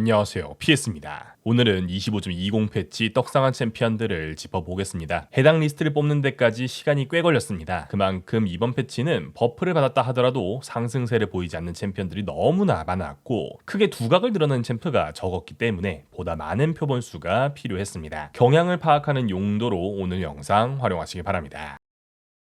안녕하세요. PS입니다. 오늘은 25.20 패치 떡상한 챔피언들을 짚어보겠습니다. 해당 리스트를 뽑는 데까지 시간이 꽤 걸렸습니다. 그만큼 이번 패치는 버프를 받았다 하더라도 상승세를 보이지 않는 챔피언들이 너무나 많았고 크게 두각을 드러내는 챔프가 적었기 때문에 보다 많은 표본 수가 필요했습니다. 경향을 파악하는 용도로 오늘 영상 활용하시기 바랍니다.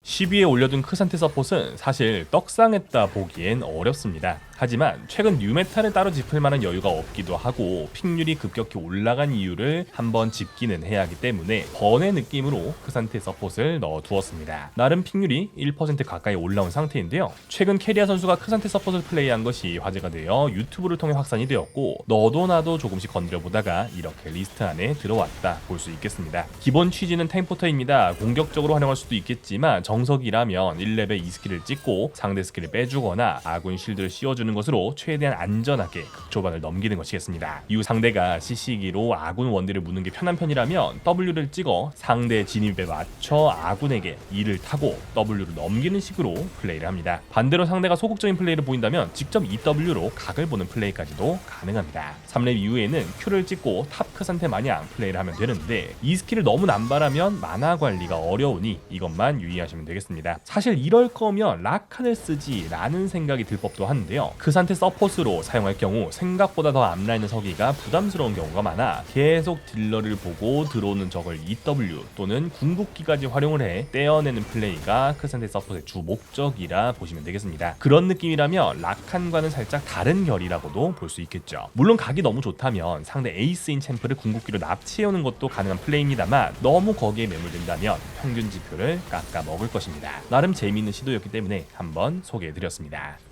10위에 올려둔 크산테 서폿은 사실 떡상했다 보기엔 어렵습니다. 하지만 최근 뉴메탈을 따로 짚을 만한 여유가 없기도 하고 픽률이 급격히 올라간 이유를 한번 짚기는 해야 하기 때문에 번의 느낌으로 크산테 서폿을 넣어두었습니다. 나름 픽률이 1% 가까이 올라온 상태인데요. 최근 캐리아 선수가 크산테 서폿을 플레이한 것이 화제가 되어 유튜브를 통해 확산이 되었고 너도 나도 조금씩 건드려 보다가 이렇게 리스트 안에 들어왔다 볼 수 있겠습니다. 기본 취지는 탱포터입니다. 공격적으로 활용할 수도 있겠지만 정석이라면 1레벨 2스킬을 찍고 상대 스킬을 빼주거나 아군 실드를 씌워주는 것으로 최대한 안전하게 극 초반을 넘기는 것이겠습니다. 이후 상대가 CC기로 아군 원딜을 무는 게 편한 편이라면 W를 찍어 상대 진입에 맞춰 아군에게 E를 타고 W를 넘기는 식으로 플레이를 합니다. 반대로 상대가 소극적인 플레이를 보인다면 직접 EW로 각을 보는 플레이까지도 가능합니다. 3렙 이후에는 Q를 찍고 탑크 상태 마냥 플레이를 하면 되는데 이 스킬을 너무 남발하면 만화 관리가 어려우니 이것만 유의하시면 되겠습니다. 사실 이럴 거면 라칸을 쓰지라는 생각이 들 법도 한데요. 그 상태 서폿으로 사용할 경우 생 각보다 더 앞라인을 서기가 부담스러운 경우가 많아 계속 딜러를 보고 들어오는 적을 EW 또는 궁극기까지 활용을 해 떼어내는 플레이가 그 상태 서폿의 주 목적이라 보시면 되겠습니다. 그런 느낌이라면 라칸과는 살짝 다른 결이라고도 볼 수 있겠죠. 물론 각이 너무 좋다면 상대 에이스인 챔프를 궁극기로 납치해오는 것도 가능한 플레이입니다만 너무 거기에 매몰된다면 평균 지표를 깎아 먹을 것입니다. 나름 재미있는 시도였기 때문에 한번 소개해드렸습니다.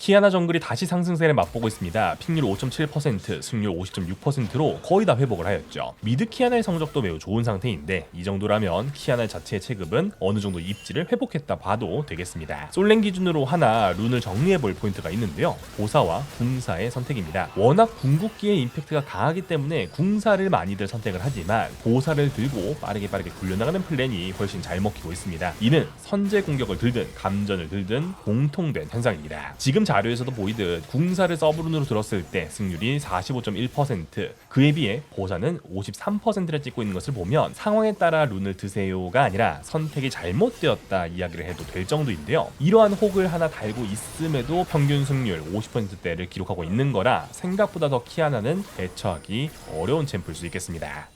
키아나 정글이 다시 상승세를 맛보고 있습니다. 픽률 5.7%, 승률 50.6%로 거의 다 회복을 하였죠. 미드 키아나의 성적도 매우 좋은 상태인데 이 정도라면 키아나 자체의 체급은 어느 정도 입지를 회복했다 봐도 되겠습니다. 솔랭 기준으로 하나 룬을 정리해볼 포인트가 있는데요. 보사와 궁사의 선택입니다. 워낙 궁극기의 임팩트가 강하기 때문에 궁사를 많이들 선택을 하지만 보사를 들고 빠르게 빠르게 굴려나가는 플랜이 훨씬 잘 먹히고 있습니다. 이는 선제 공격을 들든 감전을 들든 공통된 현상입니다. 지금 자료에서도 보이듯 궁사를 서브룬으로 들었을 때 승률이 45.1% 그에 비해 보사는 53%를 찍고 있는 것을 보면 상황에 따라 룬을 드세요가 아니라 선택이 잘못되었다 이야기를 해도 될 정도인데요. 이러한 혹을 하나 달고 있음에도 평균 승률 50%대를 기록하고 있는 거라 생각보다 더 키아나는 대처하기 어려운 챔프일 수 있겠습니다.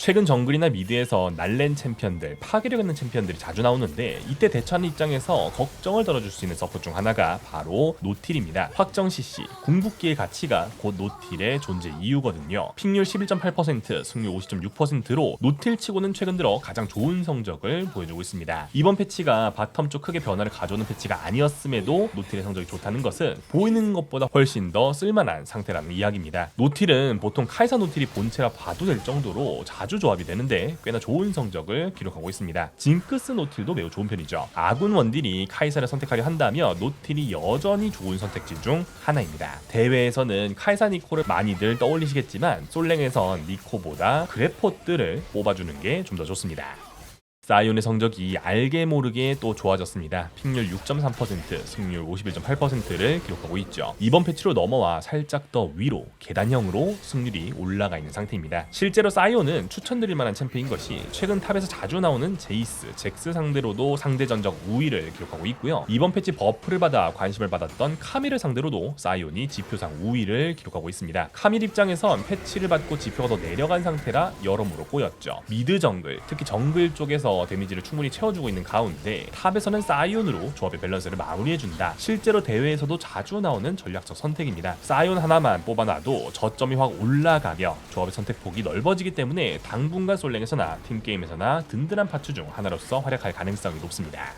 최근 정글이나 미드에서 날랜 챔피언들, 파괴력 있는 챔피언들이 자주 나오는데 이때 대처하는 입장에서 걱정을 덜어줄 수 있는 서포트 중 하나가 바로 노틸입니다. 확정 CC, 궁극기의 가치가 곧 노틸의 존재 이유거든요. 픽률 11.8%, 승률 50.6%로 노틸 치고는 최근 들어 가장 좋은 성적을 보여주고 있습니다. 이번 패치가 바텀 쪽 크게 변화를 가져오는 패치가 아니었음에도 노틸의 성적이 좋다는 것은 보이는 것보다 훨씬 더 쓸만한 상태라는 이야기입니다. 노틸은 보통 카이사 노틸이 본체라 봐도 될 정도로 자주 조합이 되는데 꽤나 좋은 성적을 기록하고 있습니다. 징크스 노틸도 매우 좋은 편이죠. 아군 원딜이 카이사를 선택하려 한다면 노틸이 여전히 좋은 선택지 중 하나입니다. 대회에서는 카이사 니코를 많이들 떠올리시겠지만 솔랭에선 니코보다 그래포들을 뽑아주는 게 좀 더 좋습니다. 사이온의 성적이 알게 모르게 또 좋아졌습니다. 픽률 6.3%, 승률 51.8%를 기록하고 있죠. 이번 패치로 넘어와 살짝 더 위로 계단형으로 승률이 올라가 있는 상태입니다. 실제로 사이온은 추천드릴 만한 챔프인 것이 최근 탑에서 자주 나오는 제이스, 잭스 상대로도 상대 전적 우위를 기록하고 있고요. 이번 패치 버프를 받아 관심을 받았던 카밀을 상대로도 사이온이 지표상 우위를 기록하고 있습니다. 카밀 입장에선 패치를 받고 지표가 더 내려간 상태라 여러모로 꼬였죠. 미드 정글, 특히 정글 쪽에서 데미지를 충분히 채워주고 있는 가운데 탑에서는 사이온으로 조합의 밸런스를 마무리해준다. 실제로 대회에서도 자주 나오는 전략적 선택입니다. 사이온 하나만 뽑아놔도 저점이 확 올라가며 조합의 선택폭이 넓어지기 때문에 당분간 솔랭에서나 팀게임에서나 든든한 파츠 중 하나로서 활약할 가능성이 높습니다.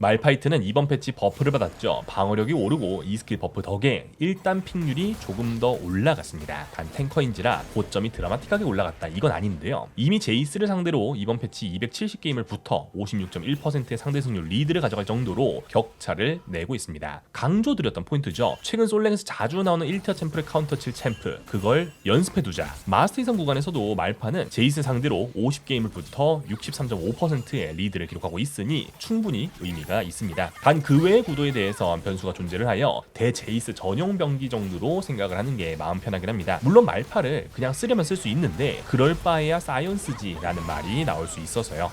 말파이트는 이번 패치 버프를 받았죠. 방어력이 오르고 이 스킬 버프 덕에 일단 픽률이 조금 더 올라갔습니다. 단 탱커인지라 고점이 드라마틱하게 올라갔다 이건 아닌데요. 이미 제이스를 상대로 이번 패치 270게임을 붙어 56.1%의 상대 승률 리드를 가져갈 정도로 격차를 내고 있습니다. 강조드렸던 포인트죠. 최근 솔랭에서 자주 나오는 1티어 챔프를 카운터 칠 챔프 그걸 연습해두자. 마스터 이상 구간에서도 말파는 제이스 상대로 50게임을 붙어 63.5%의 리드를 기록하고 있으니 충분히 의미 가 의미가 있습니다. 단 그 외의 구도에 대해선 변수가 존재를 하여 대제이스 전용 병기 정도로 생각을 하는 게 마음 편하긴 합니다. 물론 말파를 그냥 쓰려면 쓸 수 있는데 그럴 바에야 사이언스지라는 말이 나올 수 있어서요.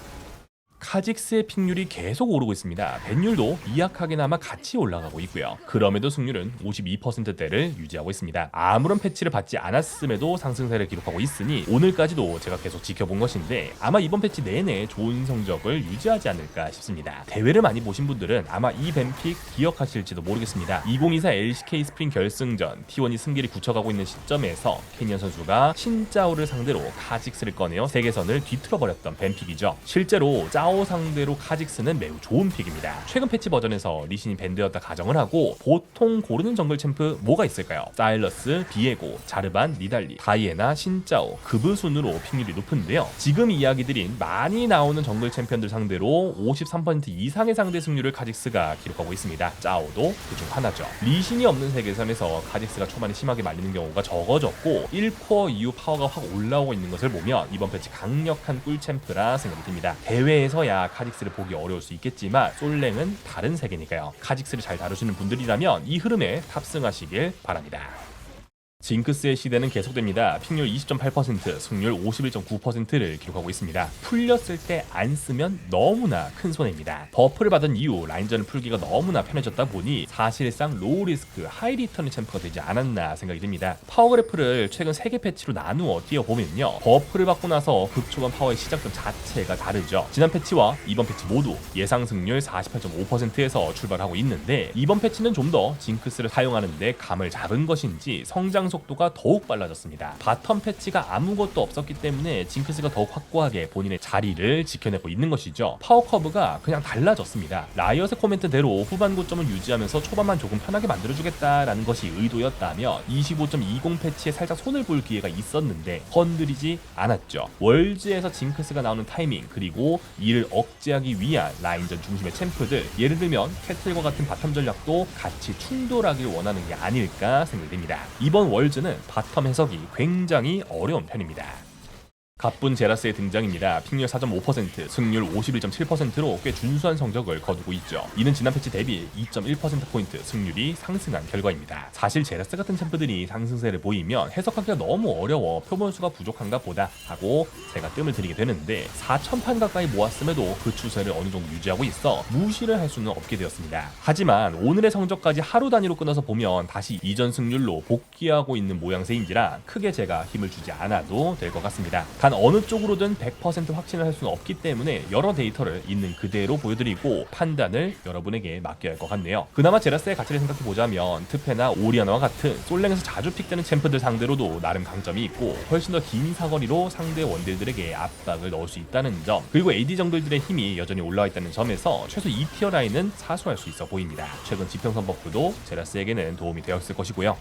카직스의 픽률이 계속 오르고 있습니다. 벤율도 미약하게나마 같이 올라가고 있고요. 그럼에도 승률은 52%대를 유지하고 있습니다. 아무런 패치를 받지 않았음에도 상승세를 기록하고 있으니 오늘까지도 제가 계속 지켜본 것인데 아마 이번 패치 내내 좋은 성적을 유지하지 않을까 싶습니다. 대회를 많이 보신 분들은 아마 이 벤픽 기억하실지도 모르겠습니다. 2024 LCK 스프링 결승전 T1이 승기를 굳혀가고 있는 시점에서 캐니언 선수가 신짜오를 상대로 카직스를 꺼내어 세계선을 뒤틀어버렸던 벤픽이죠. 실제로 짜오 상대로 카직스는 매우 좋은 픽입니다. 최근 패치 버전에서 리신이 밴드였다 가정을 하고 보통 고르는 정글 챔프 뭐가 있을까요? 사일러스, 비에고, 자르반, 니달리, 다이애나, 신짜오, 급의 순으로 픽률이 높은데요. 지금 이야기드린 많이 나오는 정글 챔피언들 상대로 53% 이상의 상대 승률을 카직스가 기록하고 있습니다. 짜오도 그중 하나죠. 리신이 없는 세계선에서 카직스가 초반에 심하게 말리는 경우가 적어졌고 1코어 이후 파워가 확 올라오고 있는 것을 보면 이번 패치 강력한 꿀 챔프라 생각이 듭니다. 대회에서 야 카직스를 보기 어려울 수 있겠지만 솔랭은 다른 세계니까요. 카직스를 잘 다루시는 분들이라면 이 흐름에 탑승하시길 바랍니다. 징크스의 시대는 계속됩니다. 픽률 20.8%, 승률 51.9%를 기록하고 있습니다. 풀렸을 때 안 쓰면 너무나 큰 손해입니다. 버프를 받은 이후 라인전을 풀기가 너무나 편해졌다 보니 사실상 로우 리스크, 하이 리턴의 챔프가 되지 않았나 생각이 듭니다. 파워 그래프를 최근 3개 패치로 나누어 띄워보면요. 버프를 받고 나서 급초반 파워의 시작점 자체가 다르죠. 지난 패치와 이번 패치 모두 예상 승률 48.5%에서 출발하고 있는데 이번 패치는 좀 더 징크스를 사용하는데 감을 잡은 것인지 성장 속도가 더욱 빨라졌습니다. 바텀 패치가 아무것도 없었기 때문에 징크스가 더욱 확고하게 본인의 자리를 지켜내고 있는 것이죠. 파워 커브가 그냥 달라졌습니다. 라이엇의 코멘트대로 후반 고점을 유지하면서 초반만 조금 편하게 만들어주겠다라는 것이 의도였다면 25.20 패치에 살짝 손을 볼 기회가 있었는데 건드리지 않았죠. 월즈에서 징크스가 나오는 타이밍 그리고 이를 억제하기 위한 라인전 중심의 챔프들 예를 들면 캐틀과 같은 바텀 전략도 같이 충돌하길 원하는 게 아닐까 생각됩니다. 이번 월즈는 바텀 해석이 굉장히 어려운 편입니다. 가쁜 제라스의 등장입니다. 픽률 4.5%, 승률 51.7%로 꽤 준수한 성적을 거두고 있죠. 이는 지난 패치 대비 2.1%포인트 승률이 상승한 결과입니다. 사실 제라스 같은 챔프들이 상승세를 보이면 해석하기가 너무 어려워 표본수가 부족한가 보다 하고 제가 뜸을 들이게 되는데 4,000판 가까이 모았음에도 그 추세를 어느 정도 유지하고 있어 무시를 할 수는 없게 되었습니다. 하지만 오늘의 성적까지 하루 단위로 끊어서 보면 다시 이전 승률로 복귀하고 있는 모양새인지라 크게 제가 힘을 주지 않아도 될 것 같습니다. 단 어느 쪽으로든 100% 확신을 할 수는 없기 때문에 여러 데이터를 있는 그대로 보여드리고 판단을 여러분에게 맡겨야 할 것 같네요. 그나마 제라스의 가치를 생각해 보자면 트페나 오리아나와 같은 솔랭에서 자주 픽되는 챔프들 상대로도 나름 강점이 있고 훨씬 더 긴 사거리로 상대 원딜들에게 압박을 넣을 수 있다는 점 그리고 AD 정글들의 힘이 여전히 올라와 있다는 점에서 최소 2티어 라인은 사수할 수 있어 보입니다. 최근 지평선 버프도 제라스에게는 도움이 되었을 것이고요.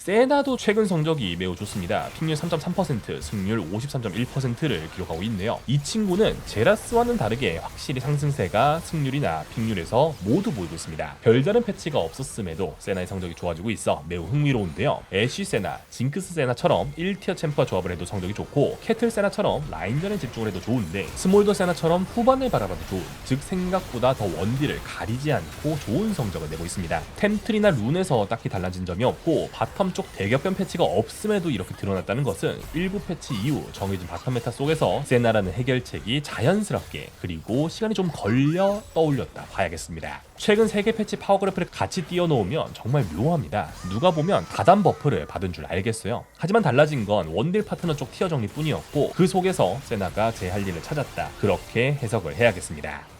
세나도 최근 성적이 매우 좋습니다. 픽률 3.3%, 승률 53.1%를 기록하고 있네요. 이 친구는 제라스와는 다르게 확실히 상승세가 승률이나 픽률에서 모두 보이고 있습니다. 별다른 패치가 없었음에도 세나의 성적이 좋아지고 있어 매우 흥미로운데요. 애쉬 세나, 징크스 세나처럼 1티어 챔프와 조합을 해도 성적이 좋고 캐틀 세나처럼 라인전에 집중을 해도 좋은데 스몰더 세나처럼 후반을 바라봐도 좋은 즉 생각보다 더 원딜을 가리지 않고 좋은 성적을 내고 있습니다. 템트리나 룬에서 딱히 달라진 점이 없고 바텀 쪽 대격변 패치가 없음에도 이렇게 드러났다는 것은 일부 패치 이후 정해진 바텀 메타 속에서 세나라는 해결책이 자연스럽게 그리고 시간이 좀 걸려 떠올렸다 봐야겠습니다. 최근 3개 패치 파워그래프를 같이 띄워놓으면 정말 묘합니다. 누가 보면 다단 버프를 받은 줄 알겠어요. 하지만 달라진 건 원딜 파트너 쪽 티어 정리뿐이었고 그 속에서 세나가 제 할 일을 찾았다. 그렇게 해석을 해야겠습니다.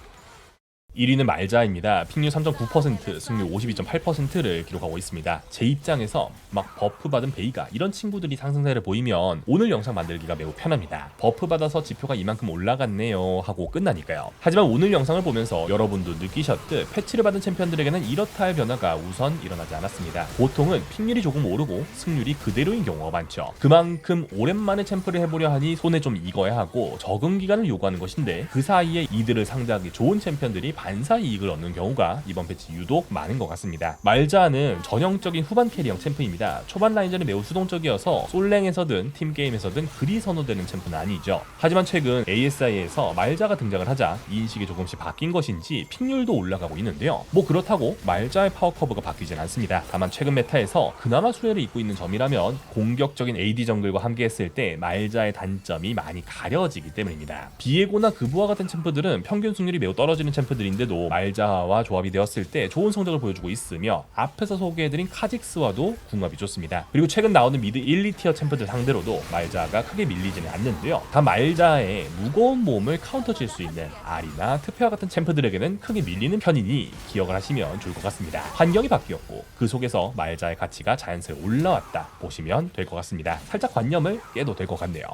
1위는 말자입니다. 픽률 3.9%, 승률 52.8%를 기록하고 있습니다. 제 입장에서 막 버프 받은 베이가 이런 친구들이 상승세를 보이면 오늘 영상 만들기가 매우 편합니다. 버프 받아서 지표가 이만큼 올라갔네요 하고 끝나니까요. 하지만 오늘 영상을 보면서 여러분도 느끼셨듯 패치를 받은 챔피언들에게는 이렇다 할 변화가 우선 일어나지 않았습니다. 보통은 픽률이 조금 오르고 승률이 그대로인 경우가 많죠. 그만큼 오랜만에 챔프를 해보려 하니 손에 좀 익어야 하고 적응 기간을 요구하는 것인데 그 사이에 이들을 상대하기 좋은 챔피언들이 반사 이익을 얻는 경우가 이번 패치 유독 많은 것 같습니다. 말자는 전형적인 후반 캐리형 챔프입니다. 초반 라인전이 매우 수동적이어서 솔랭에서든 팀게임에서든 그리 선호되는 챔프는 아니죠. 하지만 최근 ASI에서 말자가 등장을 하자 이 인식이 조금씩 바뀐 것인지 픽률도 올라가고 있는데요. 뭐 그렇다고 말자의 파워 커브가 바뀌진 않습니다. 다만 최근 메타에서 그나마 수혜를 잇고 있는 점이라면 공격적인 AD 정글과 함께 했을 때 말자의 단점이 많이 가려지기 때문입니다. 비에고나 그부와 같은 챔프들은 평균 승률이 매우 떨어지는 챔프 들인데도 말자와 조합이 되었을 때 좋은 성적을 보여주고 있으며 앞에서 소개해드린 카직스와도 궁합이 좋습니다. 그리고 최근 나오는 미드 1, 2티어 챔프들 상대로도 말자가 크게 밀리지는 않는데요. 다 말자의 무거운 몸을 카운터 칠 수 있는 아리나 트페와 같은 챔프들에게는 크게 밀리는 편이니 기억을 하시면 좋을 것 같습니다. 환경이 바뀌었고 그 속에서 말자의 가치가 자연스레 올라왔다 보시면 될 것 같습니다. 살짝 관념을 깨도 될 것 같네요.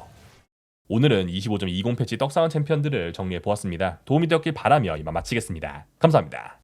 오늘은 25.20 패치 떡상한 챔피언들을 정리해 보았습니다. 도움이 되었길 바라며 이만 마치겠습니다. 감사합니다.